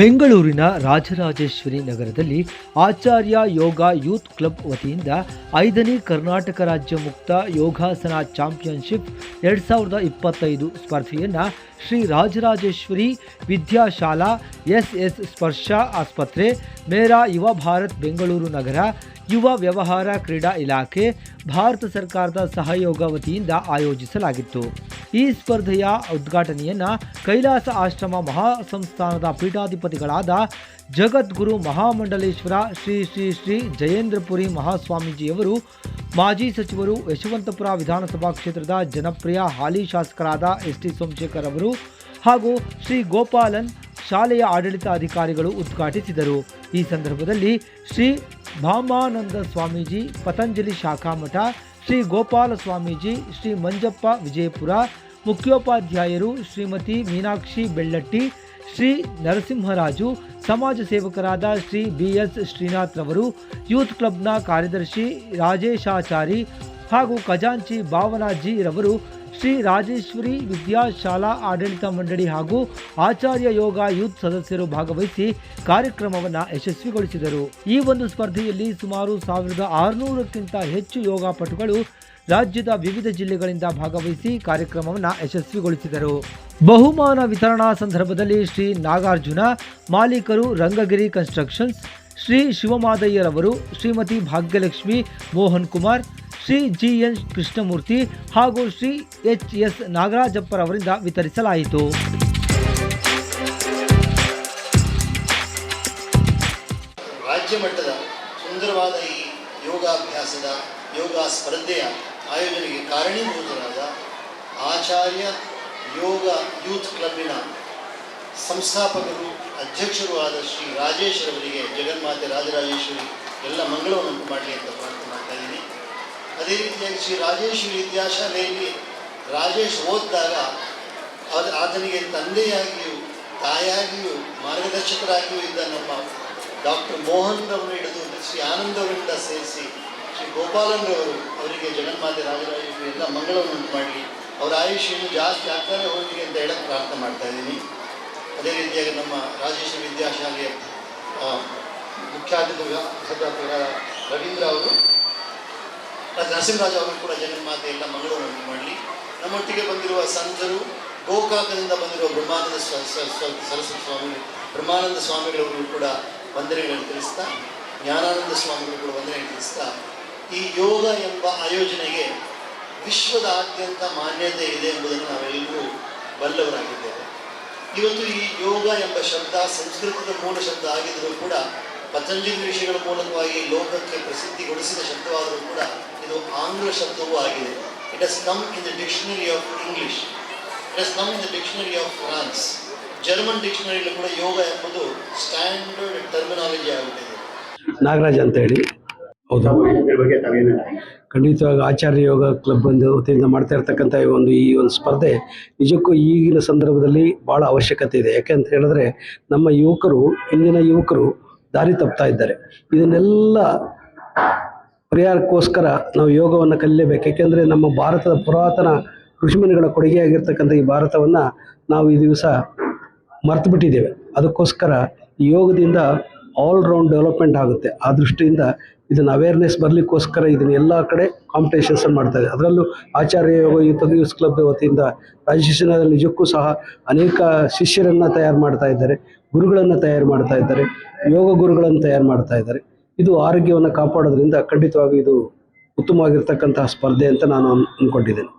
ಬೆಂಗಳೂರಿನ ರಾಜರಾಜೇಶ್ವರಿ ನಗರದಲ್ಲಿ ಆಚಾರ್ಯ yoga youth club ವತಿಯಿಂದ ಐದನೇ ಕರ್ನಾಟಕ ರಾಜ್ಯ ಮುಕ್ತ ಯೋಗಾಸನ ಚಾಂಪಿಯನ್ಶಿಪ್ ಎರಡು ಸಾವಿರದ ಇಪ್ಪತ್ತೈದು ಸ್ಪರ್ಧೆಯನ್ನು ಶ್ರೀ ರಾಜರಾಜೇಶ್ವರಿ ವಿದ್ಯಾಶಾಲಾ ಎಸ್ ಎಸ್ ಸ್ಪರ್ಶ ಆಸ್ಪತ್ರೆ, ಮೇರಾ ಯುವ ಭಾರತ್ ಬೆಂಗಳೂರು ನಗರ ಯುವ ವ್ಯವಹಾರ ಕ್ರೀಡಾ ಇಲಾಖೆ, ಭಾರತ ಸರ್ಕಾರದ ಸಹಯೋಗ ವತಿಯಿಂದ ಆಯೋಜಿಸಲಾಗಿತ್ತು. ಈ ಸ್ಪರ್ಧೆಯ ಉದ್ಘಾಟನೆಯನ್ನು ಕೈಲಾಸ ಆಶ್ರಮ ಮಹಾಸಂಸ್ಥಾನದ ಪೀಠಾಧಿಪತಿಗಳಾದ ಜಗದ್ಗುರು ಮಹಾಮಂಡಲೇಶ್ವರ ಶ್ರೀ ಶ್ರೀ ಶ್ರೀ ಜಯೇಂದ್ರಪುರಿ ಮಹಾಸ್ವಾಮೀಜಿಯವರು ಮಾಜಿ ಸಚಿವರು ಯಶವಂತಪುರ ವಿಧಾನಸಭಾ ಕ್ಷೇತ್ರದ ಜನಪ್ರಿಯ ಹಾಲಿ ಶಾಸಕರಾದ ಎಸ್ ಟಿ ಸೋಮಶೇಖರ್ ಅವರು ಹಾಗೂ ಶ್ರೀ ಗೋಪಾಲನ್ ಶಾಲೆಯ ಆಡಳಿತ ಅಧಿಕಾರಿಗಳು ಉದ್ಘಾಟಿಸಿದರು. ಈ ಸಂದರ್ಭದಲ್ಲಿ ಶ್ರೀ ಭಾಮಾನಂದ ಸ್ವಾಮೀಜಿ, ಪತಂಜಲಿ ಶಾಖಾ ಮಠ, ಶ್ರೀ ಗೋಪಾಲ ಸ್ವಾಮೀಜಿ, ಶ್ರೀ ಮಂಜಪ್ಪ ವಿಜಯಪುರ, ಮುಖ್ಯೋಪಾಧ್ಯಾಯರು ಶ್ರೀಮತಿ ಮೀನಾಕ್ಷಿ ಬೆಳ್ಳಟ್ಟಿ ಶ್ರೀ ನರಸಿಂಹರಾಜು, ಸಮಾಜ ಸೇವಕರಾದ ಶ್ರೀ ಬಿ ಎಸ್ ಶ್ರೀನಾಥ್ ರವರು, ಯೂತ್ ಕ್ಲಬ್ನ ಕಾರ್ಯದರ್ಶಿ ರಾಜೇಶಾಚಾರಿ ಹಾಗೂ ಖಜಾಂಚಿ ಭಾವನಾಜಿ ರವರು, ಶ್ರೀ ರಾಜೇಶ್ವರಿ ವಿದ್ಯಾಶಾಲಾ ಆಡಳಿತ ಮಂಡಳಿ ಹಾಗೂ ಆಚಾರ್ಯ ಯೋಗ ಯೂತ್ ಸದಸ್ಯರು ಭಾಗವಹಿಸಿ ಕಾರ್ಯಕ್ರಮವನ್ನು ಯಶಸ್ವಿಗೊಳಿಸಿದರು. ಈ ಒಂದು ಸ್ಪರ್ಧೆಯಲ್ಲಿ ಸುಮಾರು ಸಾವಿರದ ಆರುನೂರಕ್ಕಿಂತ ಹೆಚ್ಚು ಯೋಗಾಪಟುಗಳು ರಾಜ್ಯದ ವಿವಿಧ ಜಿಲ್ಲೆಗಳಿಂದ ಭಾಗವಹಿಸಿ ಕಾರ್ಯಕ್ರಮವನ್ನು ಯಶಸ್ವಿಗೊಳಿಸಿದರು. ಬಹುಮಾನ ವಿತರಣಾ ಸಂದರ್ಭದಲ್ಲಿ ಶ್ರೀ ನಾಗಾರ್ಜುನ, ಮಾಲೀಕರು ರಂಗಗಿರಿ ಕನ್ಸ್ಟ್ರಕ್ಷನ್ಸ್, ಶ್ರೀ ಶಿವಮಾದಯ್ಯರವರು ಶ್ರೀಮತಿ ಭಾಗ್ಯಲಕ್ಷ್ಮಿ ಮೋಹನ್ ಕುಮಾರ್ ಶ್ರೀ ಜಿ ಎನ್ ಕೃಷ್ಣಮೂರ್ತಿ ಹಾಗೂ ಶ್ರೀ ಎಚ್ ಎಸ್ ನಾಗರಾಜಪ್ಪರವರಿಂದ ವಿತರಿಸಲಾಯಿತು. ರಾಜ್ಯ ಮಟ್ಟದ ಸುಂದರವಾದ ಈ ಯೋಗಾಭ್ಯಾಸದ ಯೋಗ ಸ್ಪರ್ಧೆಯ ಆಯೋಜನೆಗೆ ಕಾರಣೀಭೂತರಾದ ಆಚಾರ್ಯ ಯೋಗ ಯೂತ್ ಕ್ಲಬ್ಬಿನ ಸಂಸ್ಥಾಪಕರು ಅಧ್ಯಕ್ಷರು ಆದ ಶ್ರೀ ರಾಜೇಶ್ ಅವರಿಗೆ ಜಗನ್ಮಾತೆ ರಾಜರಾಜೇಶ್ವರಿ ಎಲ್ಲ ಮಂಗಳವನ್ನುಂಟು ಮಾಡಲಿ ಅಂತ ಪ್ರಾರ್ಥನೆ ಮಾಡ್ತಾ ಇದ್ದೀನಿ. ಅದೇ ರೀತಿಯಾಗಿ ಶ್ರೀ ರಾಜೇಶ್ವರಿ ವಿದ್ಯಾಶಾಲೆಯಲ್ಲಿ ರಾಜೇಶ್ ಓದಿದಾಗ ಅದು ಆತನಿಗೆ ತಂದೆಯಾಗಿಯೂ ತಾಯಾಗಿಯೂ ಮಾರ್ಗದರ್ಶಕರಾಗಿಯೂ ಇದ್ದ ನಮ್ಮ ಡಾಕ್ಟರ್ ಮೋಹನ್ ರವರು ಹಿಡಿದು ಶ್ರೀ ಆನಂದವರಿಂದ ಸೇರಿಸಿ ಶ್ರೀ ಗೋಪಾಲನ್ ಅವರು ಅವರಿಗೆ ಜಗನ್ಮಾತೆ ರಾಜರಾಜೇಶ್ವರಿ ಎಲ್ಲ ಮಂಗಳವನ್ನು ಉಂಟು ಮಾಡಲಿ. ಅವರ ಆಯುಷ್ಯನ್ನು ಜಾಸ್ತಿ ಆಗ್ತಾನೆ ಹೋಗಲಿ ಅಂತ ಹೇಳಕ್ಕೆ ಪ್ರಾರ್ಥನೆ ಮಾಡ್ತಾ ಇದ್ದೀನಿ. ಅದೇ ರೀತಿಯಾಗಿ ನಮ್ಮ ರಾಜೇಶ್ವರಿ ವಿದ್ಯಾಶಾಲೆಯ ಆ, ಮುಖ್ಯಾಧಿಕಾರಿಗಳಾದ ರವೀಂದ್ರ ಅವರು ನರಸಿಂಹರಾಜ ಅವರು ಕೂಡ ಜಗನ್ಮಾತೆ ಎಲ್ಲ ಮಂಗಳವನ್ನು ಮಾಡಲಿ. ನಮ್ಮೊಟ್ಟಿಗೆ ಬಂದಿರುವ ಸಂತರು ಗೋಕಾಕದಿಂದ ಬಂದಿರುವ ಬ್ರಹ್ಮಾನಂದ ಸ್ವ- ಸ್ವ- ಸ್ವ- ಸರಸ್ವತಿ ಸ್ವಾಮಿ ಬ್ರಹ್ಮಾನಂದ ಸ್ವಾಮಿಗಳವರು ಕೂಡ ವಂದನೆಗಳನ್ನು ತಿಳಿಸ್ತಾ ಜ್ಞಾನಾನಂದ ಸ್ವಾಮಿಗಳು ಕೂಡ ವಂದನೆಗಳನ್ನು ತಿಳಿಸ್ತಾ ಈ ಯೋಗ ಎಂಬ ಆಯೋಜನೆಗೆ ವಿಶ್ವದಾದ್ಯಂತ ಮಾನ್ಯತೆ ಇದೆ ಎಂಬುದನ್ನು ನಾವೆಲ್ಲರೂ ಬಲ್ಲವರಾಗಿದ್ದೇವೆ. ಇವತ್ತು ಈ ಯೋಗ ಎಂಬ ಶಬ್ದ ಸಂಸ್ಕೃತದ ಮೂಲ ಶಬ್ದ ಆಗಿದ್ದರೂ ಕೂಡ ಪತಂಜಲಿ ಋಷಿಗಳ ಮೂಲಕವಾಗಿ ಲೋಕಕ್ಕೆ ಪ್ರಸಿದ್ಧಿಗೊಳಿಸಿದ ಶಬ್ದವಾದರೂ ಕೂಡ ಇದು ಆಂಗ್ಲ ಶಬ್ದವೂ ಆಗಿದೆ. It has come in the dictionary of English it has come in the dictionary of France German ಡಿಕ್ಷನರಿಯಲ್ಲಿ ಕೂಡ ಯೋಗ ಎಂಬುದು ಸ್ಟ್ಯಾಂಡರ್ಡ್ ಟರ್ಮಿನಾಲಜಿ ಆಗುತ್ತಿದೆ ನಾಗರಾಜ್ ಅಂತ ಹೇಳಿ ಹೌದು. ಖಂಡಿತವಾಗಿ ಆಚಾರ್ಯ ಯೋಗ ಕ್ಲಬ್ ಒಂದು ವತಿಯಿಂದ ಮಾಡ್ತಾ ಇರ್ತಕ್ಕಂಥ ಈ ಒಂದು ಈ ಒಂದು ಸ್ಪರ್ಧೆ ನಿಜಕ್ಕೂ ಈಗಿನ ಸಂದರ್ಭದಲ್ಲಿ ಭಾಳ ಅವಶ್ಯಕತೆ ಇದೆ. ಯಾಕೆ ಅಂತ ಹೇಳಿದ್ರೆ ನಮ್ಮ ಯುವಕರು ಇಂದಿನ ಯುವಕರು ದಾರಿ ತಪ್ತಾ ಇದ್ದಾರೆ. ಇದನ್ನೆಲ್ಲ ಪರಿಹಾರಕ್ಕೋಸ್ಕರ ನಾವು ಯೋಗವನ್ನು ಕಲಿಯಬೇಕು. ಯಾಕೆಂದರೆ ನಮ್ಮ ಭಾರತದ ಪುರಾತನ ಋಷಿಮುನಿಗಳ ಕೊಡುಗೆಯಾಗಿರ್ತಕ್ಕಂಥ ಈ ಭಾರತವನ್ನು ನಾವು ಈ ದಿವಸ ಮರ್ತು ಬಿಟ್ಟಿದ್ದೇವೆ ಅದಕ್ಕೋಸ್ಕರ ಈ ಯೋಗದಿಂದ ಆಲ್ರೌಂಡ್ ಡೆವಲಪ್ಮೆಂಟ್ ಆಗುತ್ತೆ. ಆ ದೃಷ್ಟಿಯಿಂದ ಇದನ್ನು ಅವೇರ್ನೆಸ್ ಬರಲಿಕ್ಕೋಸ್ಕರ ಇದನ್ನ ಎಲ್ಲ ಕಡೆ ಕಾಂಪಿಟೇಷನ್ಸ್ ಮಾಡ್ತಾ ಇದೆ. ಅದರಲ್ಲೂ ಆಚಾರ್ಯ ಯೋಗ ಯೂತ್ ಯೂಸ್ ಕ್ಲಬ್ ವತಿಯಿಂದ ರಾಜಶೇಷನದಲ್ಲಿ ನಿಜಕ್ಕೂ ಸಹ ಅನೇಕ ಶಿಷ್ಯರನ್ನು ತಯಾರು ಮಾಡ್ತಾ ಇದ್ದಾರೆ, ಗುರುಗಳನ್ನು ತಯಾರು ಮಾಡ್ತಾ ಇದ್ದಾರೆ, ಯೋಗ ಗುರುಗಳನ್ನು ತಯಾರು ಮಾಡ್ತಾ ಇದ್ದಾರೆ. ಇದು ಆರೋಗ್ಯವನ್ನು ಕಾಪಾಡೋದ್ರಿಂದ ಖಂಡಿತವಾಗಿ ಇದು ಉತ್ತಮವಾಗಿರ್ತಕ್ಕಂತಹ ಸ್ಪರ್ಧೆ ಅಂತ ನಾನು ಅಂದ್ಕೊಂಡಿದ್ದೇನೆ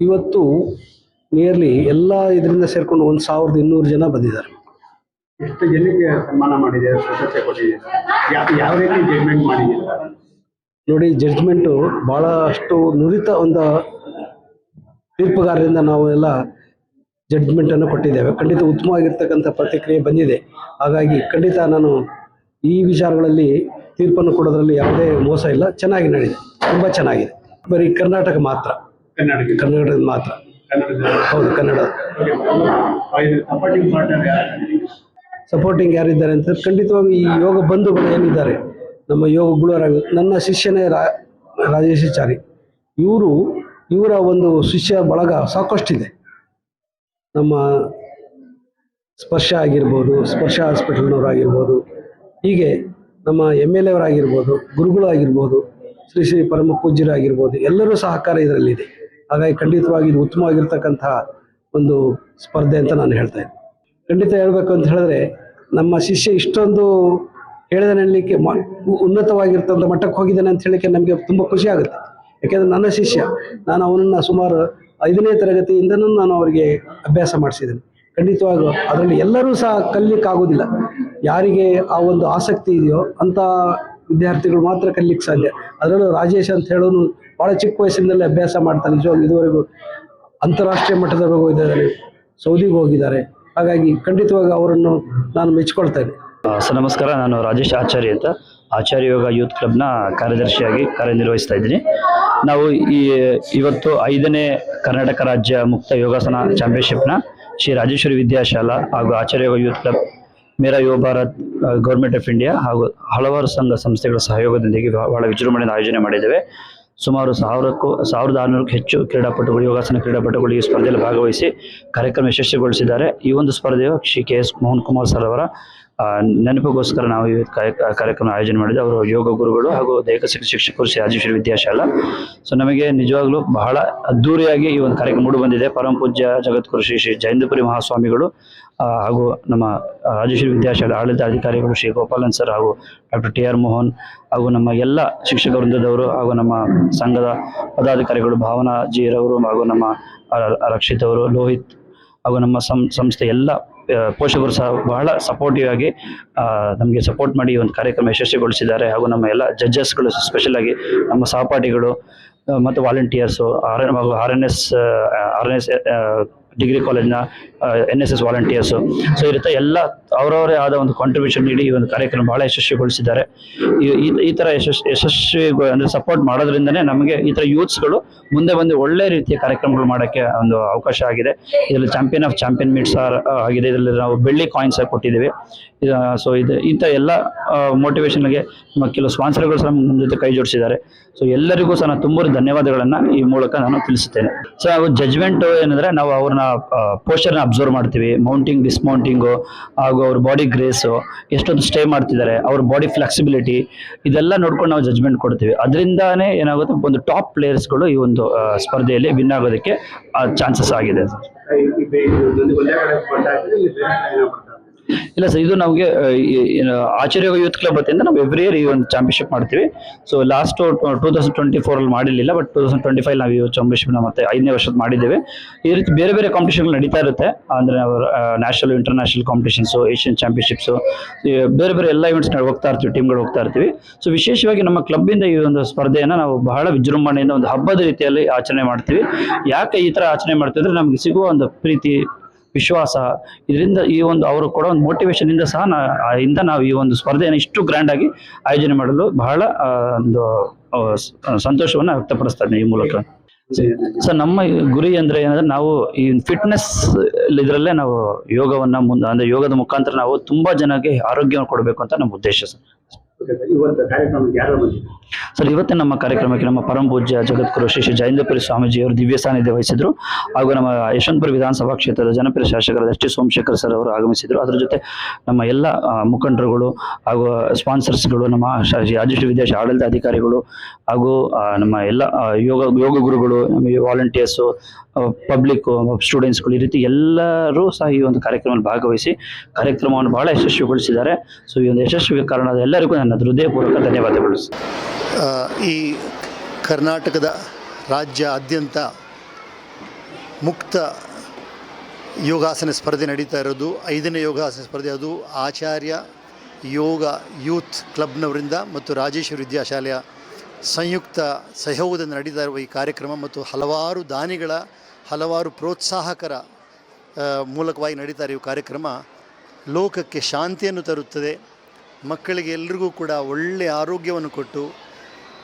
ಇವತ್ತು ನಿಯರ್ಲಿ ಎಲ್ಲ ಇದರಿಂದ ಸೇರಿಕೊಂಡು ಒಂದು ಸಾವಿರದ ಇನ್ನೂರು ಜನ ಬಂದಿದ್ದಾರೆ. ಎಷ್ಟು ಜನಕ್ಕೆ ಸನ್ಮಾನ ಮಾಡಿದೆ ಪ್ರಶಸ್ತಿ ಕೊಟ್ಟಿದ್ದೀರಾ ಯಾವ ಯಾವ ರೀತಿ ಜಡ್ಜ್ಮೆಂಟ್ ಮಾಡಿದ್ದೀರಾ ನೋಡಿ ಜಡ್ಜ್ಮೆಂಟು ಭಾಳಷ್ಟು ನುರಿತ ಒಂದು ತೀರ್ಪುಗಾರರಿಂದ ನಾವು ಎಲ್ಲ ಜಡ್ಜ್ಮೆಂಟನ್ನು ಕೊಟ್ಟಿದ್ದೇವೆ. ಖಂಡಿತ ಉತ್ತಮವಾಗಿರ್ತಕ್ಕಂಥ ಪ್ರತಿಕ್ರಿಯೆ ಬಂದಿದೆ. ಹಾಗಾಗಿ ಖಂಡಿತ ನಾನು ಈ ವಿಚಾರಗಳಲ್ಲಿ ತೀರ್ಪನ್ನು ಕೊಡೋದ್ರಲ್ಲಿ ಯಾವುದೇ ಮೋಸ ಇಲ್ಲ. ಚೆನ್ನಾಗಿ ನಡೆದಿದೆ. ತುಂಬ ಚೆನ್ನಾಗಿದೆ. ಬರೀ ಕರ್ನಾಟಕ ಮಾತ್ರ. ಕರ್ನಾಟಕ. ಕನ್ನಡದ ಮಾತ್ರ. ಹೌದು ಕನ್ನಡ. ಸಪೋರ್ಟಿಂಗ್ ಯಾರು ಸಪೋರ್ಟಿಂಗ್ ಯಾರಿದ್ದಾರೆ ಅಂತ ಖಂಡಿತವಾಗಿ ಈ ಯೋಗ ಬಂಧುಗಳು ಏನಿದ್ದಾರೆ, ನಮ್ಮ ಯೋಗ ಗುರುವರಾಗಿ ನನ್ನ ಶಿಷ್ಯನೇ ರಾ ರಾಜೇಶಾಚಾರಿ ಇವರು, ಇವರ ಒಂದು ಶಿಷ್ಯ ಬಳಗ ಸಾಕಷ್ಟಿದೆ. ನಮ್ಮ ಸ್ಪರ್ಶ ಆಗಿರ್ಬೋದು, ಸ್ಪರ್ಶ ಹಾಸ್ಪಿಟಲ್ನವ್ರು ಆಗಿರ್ಬೋದು ಹೀಗೆ ನಮ್ಮ ಎಂ ಎಲ್ ಎವರಾಗಿರ್ಬೋದು ಗುರುಗಳು ಆಗಿರ್ಬೋದು ಶ್ರೀ ಶ್ರೀ ಪರಮ ಪೂಜ್ಯರಾಗಿರ್ಬೋದು ಎಲ್ಲರೂ ಸಹಕಾರ ಇದರಲ್ಲಿದೆ. ಹಾಗಾಗಿ ಖಂಡಿತವಾಗಿ ಇದು ಉತ್ತಮವಾಗಿರ್ತಕ್ಕಂತಹ ಒಂದು ಸ್ಪರ್ಧೆ ಅಂತ ನಾನು ಹೇಳ್ತಾ ಇದ್ದೀನಿ. ಖಂಡಿತ ಹೇಳಬೇಕು ಅಂತ ಹೇಳಿದ್ರೆ ನಮ್ಮ ಶಿಷ್ಯ ಇಷ್ಟೊಂದು ಹೇಳಿದ ಹೇಳಲಿಕ್ಕೆ ಉನ್ನತವಾಗಿರ್ತಂಥ ಮಟ್ಟಕ್ಕೆ ಹೋಗಿದ್ದಾನೆ ಅಂತ ಹೇಳಿಕ್ಕೆ ನಮಗೆ ತುಂಬ ಖುಷಿ ಆಗುತ್ತೆ. ಯಾಕೆಂದರೆ ನನ್ನ ಶಿಷ್ಯ, ನಾನು ಅವನನ್ನು ಸುಮಾರು ಐದನೇ ತರಗತಿಯಿಂದನೂ ನಾನು ಅವರಿಗೆ ಅಭ್ಯಾಸ ಮಾಡಿಸಿದ್ದೇನೆ. ಖಂಡಿತವಾಗ ಅದರಲ್ಲಿ ಎಲ್ಲರೂ ಸಹ ಕಲಿಲಿಕ್ಕಾಗೋದಿಲ್ಲ. ಯಾರಿಗೆ ಆ ಒಂದು ಆಸಕ್ತಿ ಇದೆಯೋ ಅಂಥ ವಿದ್ಯಾರ್ಥಿಗಳು ಮಾತ್ರ ಕಲಿಲಿಕ್ಕೆ ಸಾಧ್ಯ. ಅದರಲ್ಲೂ ರಾಜೇಶ್ ಅಂತ ಹೇಳೋನು ಭಾಳ ಚಿಕ್ಕ ವಯಸ್ಸಿನಲ್ಲೇ ಅಭ್ಯಾಸ ಮಾಡ್ತಾನೆ. ಜೋ ಇದುವರೆಗೂ ಅಂತಾರಾಷ್ಟ್ರೀಯ ಮಟ್ಟದವರೆಗೂ ಹೋಗಿದ್ದಾರೆ. ಸೌದಿಗೆ ಹೋಗಿದ್ದಾರೆ. ಹಾಗಾಗಿ ಖಂಡಿತವಾಗಿ ಅವರನ್ನು ನಾನು ಮೆಚ್ಚಿಕೊಳ್ತೇನೆ ಸರ್, ನಮಸ್ಕಾರ. ನಾನು ರಾಜೇಶ್ ಆಚಾರ್ಯ ಅಂತ ಆಚಾರ್ಯ ಯೋಗ ಯೂತ್ ಕ್ಲಬ್ನ ಕಾರ್ಯದರ್ಶಿಯಾಗಿ ಕಾರ್ಯನಿರ್ವಹಿಸ್ತಾ ಇದ್ದೀನಿ. ನಾವು ಈ ಇವತ್ತು ಐದನೇ ಕರ್ನಾಟಕ ರಾಜ್ಯ ಮುಕ್ತ ಯೋಗಾಸನ ಚಾಂಪಿಯನ್ಶಿಪ್ನ ಶ್ರೀ ರಾಜೇಶ್ವರಿ ವಿದ್ಯಾಶಾಲಾ ಹಾಗೂ ಆಚಾರ್ಯ ಯೋಗ ಯೂತ್ ಕ್ಲಬ್, ಮೇರಾ ಯುವ ಭಾರತ್ ಗೌರ್ಮೆಂಟ್ ಆಫ್ ಇಂಡಿಯಾ ಹಾಗೂ ಹಲವಾರು ಸಂಘ ಸಂಸ್ಥೆಗಳ ಸಹಯೋಗದೊಂದಿಗೆ ಬಹಳ ವಿಜೃಂಭಣೆಯಿಂದ ಆಯೋಜನೆ ಮಾಡಿದ್ದೇವೆ. ಸುಮಾರು ಸಾವಿರಕ್ಕೂ, ಸಾವಿರದ ಆರುನೂರಕ್ಕೂ ಹೆಚ್ಚು ಕ್ರೀಡಾಪಟುಗಳು, ಯೋಗಾಸನ ಕ್ರೀಡಾಪಟುಗಳು ಈ ಸ್ಪರ್ಧೆಯಲ್ಲಿ ಭಾಗವಹಿಸಿ ಕಾರ್ಯಕ್ರಮ ಯಶಸ್ವಿಗೊಳಿಸಿದ್ದಾರೆ. ಈ ಒಂದು ಸ್ಪರ್ಧೆಯು Shri K S Mohan Kumar sir ಅವರ ನೆನಪಿಗೋಸ್ಕರ ನಾವು ಈ ಕಾರ್ಯಕ್ರಮ ಆಯೋಜನೆ ಮಾಡಿದ್ವಿ ಅವರು ಯೋಗ ಗುರುಗಳು ಹಾಗೂ ದೈಹಿಕ ಶಿಕ್ಷಕರು ರಾಜೇಶ್ವರಿ ವಿದ್ಯಾಶಾಲಾ. ಸೊ ನಮಗೆ ನಿಜವಾಗ್ಲೂ ಬಹಳ ಅದ್ದೂರಿಯಾಗಿ ಈ ಒಂದು ಕಾರ್ಯಕ್ರಮ ಮೂಡಿ ಬಂದಿದೆ. ಪರಮ ಪೂಜ್ಯ ಜಗದ್ಗುರು ಶ್ರೀ ಶ್ರೀ ಜಯಂತಪುರಿ ಮಹಾಸ್ವಾಮಿಗಳು ಹಾಗೂ ನಮ್ಮ ರಾಜೇಶ್ವರಿ ವಿದ್ಯಾಶಾಲೆ ಆಡಳಿತ ಅಧಿಕಾರಿಗಳು ಶ್ರೀ ಗೋಪಾಲನ್ ಸರ್ ಹಾಗೂ ಡಾಕ್ಟರ್ ಟಿ ಆರ್ ಮೋಹನ್ ಹಾಗೂ ನಮ್ಮ ಎಲ್ಲ ಶಿಕ್ಷಕ ವೃಂದದವರು ಹಾಗೂ ನಮ್ಮ ಸಂಘದ ಪದಾಧಿಕಾರಿಗಳು ಭಾವನಾ ಜೀರವರು ಹಾಗೂ ನಮ್ಮ ರಕ್ಷಿತ್ ಅವರು, ಲೋಹಿತ್ ಹಾಗೂ ನಮ್ಮ ಸಂಸ್ಥೆ ಎಲ್ಲ ಪೋಷಕರು ಸಹ ಬಹಳ ಸಪೋರ್ಟಿವ್ ಆಗಿ ನಮಗೆ ಸಪೋರ್ಟ್ ಮಾಡಿ ಒಂದು ಕಾರ್ಯಕ್ರಮ ಯಶಸ್ವಿಗೊಳಿಸಿದ್ದಾರೆ. ಹಾಗೂ ನಮ್ಮ ಎಲ್ಲ ಜಡ್ಜಸ್ಗಳು ಸ್ಪೆಷಲ್ ಆಗಿ ನಮ್ಮ ಸಹಪಾಠಿಗಳು ಮತ್ತು volunteers R N R N S R N S degree ಕಾಲೇಜ್ನ N S S volunteers so ಈ ರೀತಿ ಎಲ್ಲ ಅವರವರೇ ಆದ ಒಂದು ಕಾಂಟ್ರಿಬ್ಯೂಷನ್ ನೀಡಿ ಈ ಒಂದು ಕಾರ್ಯಕ್ರಮ ಬಹಳ ಯಶಸ್ವಿಗೊಳಿಸಿದ್ದಾರೆ. ಈ- ಥರ ಯಶಸ್ ಯಶಸ್ವಿ ಅಂದರೆ ಸಪೋರ್ಟ್ ಮಾಡೋದ್ರಿಂದನೇ ನಮಗೆ ಈ ಥರ ಯೂತ್ಸ್ಗಳು ಮುಂದೆ ಬಂದು ಒಳ್ಳೆ ರೀತಿಯ ಕಾರ್ಯಕ್ರಮಗಳು ಮಾಡೋಕ್ಕೆ ಒಂದು ಅವಕಾಶ ಆಗಿದೆ. ಇದರಲ್ಲಿ ಚಾಂಪಿಯನ್ ಆಫ್ ಚಾಂಪಿಯನ್ ಮೀಟ್ಸ್ ಆಗಿದೆ. ಇದರಲ್ಲಿ ನಾವು ಬೆಳ್ಳಿ ಕಾಯಿನ್ಸ್ ಕೊಟ್ಟಿದ್ದೀವಿ. ಸೊ ಇದು, ಇಂಥ ಎಲ್ಲ ಮೋಟಿವೇಶನ್ಗೆ ನಮ್ಮ ಕೆಲವು ಸ್ಪಾನ್ಸರ್ಗಳು ಸಹ ನಮ್ಮ ಜೊತೆ ಕೈ ಜೋಡಿಸಿದ್ದಾರೆ. ಸೊ ಎಲ್ಲರಿಗೂ ಸಹ ನಾನು ತುಂಬ ಧನ್ಯವಾದಗಳನ್ನು ಈ ಮೂಲಕ ನಾನು ತಿಳಿಸುತ್ತೇನೆ. ಸೊ ಹಾಗೂ ಜಜ್ಮೆಂಟು ಏನಂದರೆ ನಾವು ಅವ್ರನ್ನ ಪೋಸ್ಚರ್ನ ಅಬ್ಸರ್ವ್ ಮಾಡ್ತೀವಿ. ಮೌಂಟಿಂಗ್ ಡಿಸ್ಮೌಂಟಿಂಗು ಹಾಗೂ ಅವ್ರ ಬಾಡಿ ಗ್ರೇಸು ಎಷ್ಟೊಂದು ಸ್ಟೇ ಮಾಡ್ತಿದ್ದಾರೆ, ಅವ್ರ ಬಾಡಿ ಫ್ಲೆಕ್ಸಿಬಿಲಿಟಿ ಇದೆಲ್ಲ ನೋಡ್ಕೊಂಡು ನಾವು ಜಜ್ಮೆಂಟ್ ಕೊಡ್ತೀವಿ. ಅದರಿಂದಾನೇ ಏನಾಗುತ್ತೆ, ಒಂದು ಟಾಪ್ ಪ್ಲೇಯರ್ಸ್ಗಳು ಈ ಒಂದು ಸ್ಪರ್ಧೆಯಲ್ಲಿ ವಿನ್ ಆಗೋದಕ್ಕೆ ಚಾನ್ಸಸ್ ಆಗಿದೆ. ಇಲ್ಲಿ ಸರ್, ಇದು ನಮಗೆ ಆಚಾರ್ಯ ಯೂತ್ ಕ್ಲಬ್ ವತಿಯಿಂದ ನಾವು ಎವ್ರಿ ಇಯರ್ ಈ ಒಂದು ಚಾಂಪಿಯನ್ಶಿಪ್ ಮಾಡ್ತೀವಿ. So last two thousand twenty ಫೋರಲ್ಲಿ ಮಾಡಿರಲಿಲ್ಲ but two thousand twenty five ನಾವು ಈ ಚಾಂಪಿಯನ್ಶಿಪ್ನ ಮತ್ತೆ ಐದನೇ ವರ್ಷದ ಮಾಡಿದ್ದೇವೆ. ಈ ರೀತಿ ಬೇರೆ ಬೇರೆ ಕಾಂಪಿಟೇಷನ್ಗಳು ನಡೀತಾ ಇರುತ್ತೆ. ಅಂದರೆ national international competitions Asian championships ಬೇರೆ ಬೇರೆ ಎಲ್ಲ ಇವೆಂಟ್ಸ್ ಹೋಗ್ತಾ ಇರ್ತೀವಿ ಟೀಮ್ಗಳು ಹೋಗ್ತಾ ಇರ್ತೀವಿ. ಸೊ ವಿಶೇಷವಾಗಿ ನಮ್ಮ ಕ್ಲಬ್ಬಿಂದ ಈ ಒಂದು ಸ್ಪರ್ಧೆಯನ್ನು ನಾವು ಬಹಳ ವಿಜೃಂಭಣೆಯಿಂದ ಒಂದು ಹಬ್ಬದ ರೀತಿಯಲ್ಲಿ ಆಚರಣೆ ಮಾಡ್ತೀವಿ. ಯಾಕೆ ಈ ಥರ ಆಚರಣೆ ಮಾಡ್ತೀವಿ ಅಂದರೆ ನಮಗೆ ಸಿಗುವ ಒಂದು ಪ್ರೀತಿ ವಿಶ್ವಾಸ. ಇದರಿಂದ ಈ ಒಂದು ಅವರು ಕೊಡೋ ಒಂದು ಮೋಟಿವೇಷನ್ ಇಂದ ಸಹ ಇಂದ ನಾವು ಈ ಒಂದು ಸ್ಪರ್ಧೆಯನ್ನು ಇಷ್ಟು ಗ್ರ್ಯಾಂಡ್ ಆಗಿ ಆಯೋಜನೆ ಮಾಡಲು ಬಹಳ ಒಂದು ಸಂತೋಷವನ್ನ ವ್ಯಕ್ತಪಡಿಸ್ತಾ ಈ ಮೂಲಕ. ಸರ್ ನಮ್ಮ ಗುರಿ ಅಂದ್ರೆ ಏನಂದ್ರೆ ನಾವು ಈ ಫಿಟ್ನೆಸ್ ಇದರಲ್ಲೇ ನಾವು ಯೋಗವನ್ನ ಮುಂದೆ ಅಂದ್ರೆ ಯೋಗದ ಮುಖಾಂತರ ನಾವು ತುಂಬಾ ಜನಕ್ಕೆ ಆರೋಗ್ಯವನ್ನು ಕೊಡಬೇಕು ಅಂತ ನಮ್ಮ ಉದ್ದೇಶ ಸರ್, ಸರ್ ಇವತ್ತಿನ ನಮ್ಮ ಕಾರ್ಯಕ್ರಮಕ್ಕೆ ನಮ್ಮ ಪರಮ ಪೂಜ್ಯ ಜಗದ್ಗುರು ಶ್ರೀ ಶ್ರೀ ಸ್ವಾಮೀಜಿ ಅವರು ದಿವ್ಯ ಸಾನ್ನಿಧ್ಯ ವಹಿಸಿದ್ರು. ಹಾಗೂ ನಮ್ಮ ಯಶವಂತಪುರ ವಿಧಾನಸಭಾ ಕ್ಷೇತ್ರದ ಜನಪ್ರಿಯ ಶಾಸಕರಾದ ಎಸ್ ಟಿ ಸೋಮಶೇಖರ್ ಸರ್ ಅವರು ಆಗಮಿಸಿದ್ರು. ಅದರ ಜೊತೆ ನಮ್ಮ ಎಲ್ಲ ಮುಖಂಡರುಗಳು ಹಾಗೂ ಸ್ಪಾನ್ಸರ್ಸ್ಗಳು, ನಮ್ಮ ರಾಜ್ಯ ವಿದೇಶ ರಾಜೇಶ್ವರಿ ಆಡಳಿತ ಅಧಿಕಾರಿಗಳು ಹಾಗೂ ನಮ್ಮ ಎಲ್ಲ ಯೋಗ ಯೋಗ ಗುರುಗಳು ನಮಗೆ ವಾಲಂಟಿಯರ್ಸು ಪಬ್ಲಿಕ್ ಸ್ಟೂಡೆಂಟ್ಸ್ಗಳು ಈ ರೀತಿ ಎಲ್ಲರೂ ಸಹ ಈ ಒಂದು ಕಾರ್ಯಕ್ರಮದಲ್ಲಿ ಭಾಗವಹಿಸಿ ಕಾರ್ಯಕ್ರಮವನ್ನು ಬಹಳ ಯಶಸ್ವಿಗೊಳಿಸಿದ್ದಾರೆ. ಸೊ ಈ ಒಂದು ಯಶಸ್ವಿಗೆ ಕಾರಣದ ಎಲ್ಲರಿಗೂ ನನ್ನ ಹೃದಯಪೂರ್ವಕ ಧನ್ಯವಾದಗಳು ಈ ಕರ್ನಾಟಕದ ರಾಜ್ಯಾದ್ಯಂತ ಮುಕ್ತ ಯೋಗಾಸನ ಸ್ಪರ್ಧೆ ನಡೀತಾ ಇರೋದು. ಐದನೇ ಯೋಗಾಸನ ಸ್ಪರ್ಧೆ, ಅದು ಆಚಾರ್ಯ ಯೋಗ ಯೂತ್ ಕ್ಲಬ್ನವರಿಂದ ಮತ್ತು ರಾಜೇಶ್ವರಿ ವಿದ್ಯಾಶಾಲೆಯ ಸಂಯುಕ್ತ ಸಹಯೋಗದಿಂದ ನಡೀತಾ ಇರುವ ಈ ಕಾರ್ಯಕ್ರಮ ಮತ್ತು ಹಲವಾರು ದಾನಿಗಳ, ಹಲವಾರು ಪ್ರೋತ್ಸಾಹಕರ ಮೂಲಕವಾಗಿ ನಡೀತಾ ಇರುವ ಕಾರ್ಯಕ್ರಮ ಲೋಕಕ್ಕೆ ಶಾಂತಿಯನ್ನು ತರುತ್ತದೆ. ಮಕ್ಕಳಿಗೆ ಎಲ್ರಿಗೂ ಕೂಡ ಒಳ್ಳೆಯ ಆರೋಗ್ಯವನ್ನು ಕೊಟ್ಟು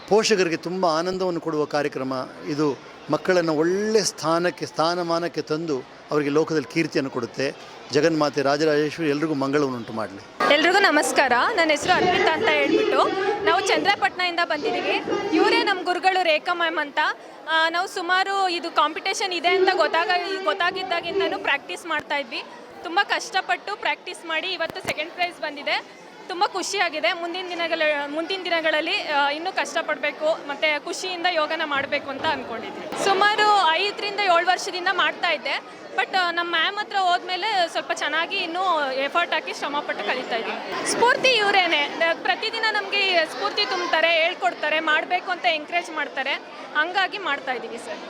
ಪೋಷಕರಿಗೆ ತುಂಬ ಆನಂದವನ್ನು ಕೊಡುವ ಕಾರ್ಯಕ್ರಮ ಇದು. ಮಕ್ಕಳನ್ನು ಒಳ್ಳೆಯ ಸ್ಥಾನಕ್ಕೆ, ಸ್ಥಾನಮಾನಕ್ಕೆ ತಂದು ಅವರಿಗೆ ಲೋಕದಲ್ಲಿ ಕೀರ್ತಿಯನ್ನು ಕೊಡುತ್ತೆ. ಜಗನ್ಮಾತೆ ರಾಜರಾಜೇಶ್ವರಿ, ಎಲ್ರಿಗೂ ಮಂಗಳವನ್ನುಂಟು ಮಾಡಲಿ. ಎಲ್ರಿಗೂ ನಮಸ್ಕಾರ. ನನ್ನ ಹೆಸರು ಅರ್ಪಿತಾ ಅಂತ ಹೇಳ್ಬಿಟ್ಟು ನಾವು ಚಂದ್ರಪಟ್ಟಣದಿಂದ ಬಂದಿದ್ದೀವಿ. ಇವರೇ ನಮ್ಮ ಗುರುಗಳು ರೇಖಾ ಮ್ಯಾಮ್ ಅಂತ. ನಾವು ಸುಮಾರು ಇದು ಕಾಂಪಿಟೇಷನ್ ಇದೆ ಅಂತ ಗೊತ್ತಾಗ, ಗೊತ್ತಾಗಿದ್ದಾಗಿಂದನೂ ಪ್ರಾಕ್ಟೀಸ್ ಮಾಡ್ತಾ ಇದ್ವಿ. ತುಂಬ ಕಷ್ಟಪಟ್ಟು ಪ್ರಾಕ್ಟೀಸ್ ಮಾಡಿ ಇವತ್ತು ಸೆಕೆಂಡ್ ಪ್ರೈಸ್ ಬಂದಿದೆ. ತುಂಬ ಖುಷಿಯಾಗಿದೆ. ಮುಂದಿನ ದಿನಗಳ, ಮುಂದಿನ ದಿನಗಳಲ್ಲಿ ಇನ್ನೂ ಕಷ್ಟಪಡಬೇಕು, ಮತ್ತು ಖುಷಿಯಿಂದ ಯೋಗನ ಮಾಡಬೇಕು ಅಂತ ಅಂದ್ಕೊಂಡಿದ್ದೀನಿ ಸುಮಾರು ಐದರಿಂದ ಏಳು ವರ್ಷದಿಂದ ಮಾಡ್ತಾ ಇದ್ದೆ. ಬಟ್ ನಮ್ಮ ಮ್ಯಾಮ್ ಹತ್ರ ಹೋದ್ಮೇಲೆ ಸ್ವಲ್ಪ ಚೆನ್ನಾಗಿ ಇನ್ನೂ ಎಫರ್ಟ್ ಹಾಕಿ ಶ್ರಮಪಟ್ಟು ಕಲಿತಾ ಇದ್ದೀನಿ. ಸ್ಫೂರ್ತಿ ಇವರೇನೆ. ಪ್ರತಿದಿನ ನಮಗೆ ಸ್ಫೂರ್ತಿ ತುಂಬ್ತಾರೆ, ಹೇಳ್ಕೊಡ್ತಾರೆ, ಮಾಡಬೇಕು ಅಂತ ಎಂಕರೇಜ್ ಮಾಡ್ತಾರೆ. ಹಂಗಾಗಿ ಮಾಡ್ತಾ ಇದ್ದೀವಿ ಸರ್.